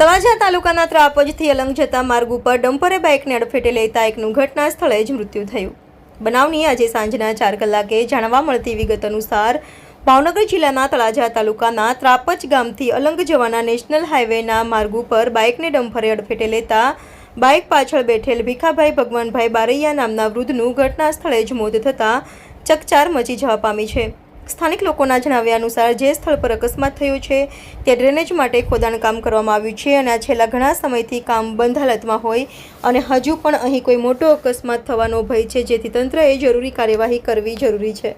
તળાજા તાલુકાના ત્રાપજથી અલંગ જતા માર્ગ ઉપર ડમ્પરે બાઇકને અડફેટે લેતા એકનું ઘટના સ્થળે જ મૃત્યુ થયું. બનાવની આજે સાંજના ચાર કલાકે જાણવા મળતી વિગત અનુસાર ભાવનગર જિલ્લાના તળાજા તાલુકાના ત્રાપજ ગામથી અલંગ જવાના નેશનલ હાઇવેના માર્ગ ઉપર બાઇકને ડમ્ફરે અડફેટે લેતા બાઇક પાછળ બેઠેલ ભીખાભાઈ ભગવાનભાઈ બારૈયા નામના વૃદ્ધનું ઘટના સ્થળે જ મોત થતાં ચકચાર મચી જવા પામી છે. સ્થાનિક લોકોના જણાવ્યા અનુસાર જે સ્થળ પર અકસ્માત થયો છે તે ડ્રેનેજ માટે ખોદાણ કામ કરવામાં આવ્યું છે અને આ છેલ્લા ઘણા સમયથી કામ બંધ હાલતમાં હોય અને હજુ પણ અહીં કોઈ મોટો અકસ્માત થવાનો ભય છે, જેથી તંત્રએ જરૂરી કાર્યવાહી કરવી જરૂરી છે.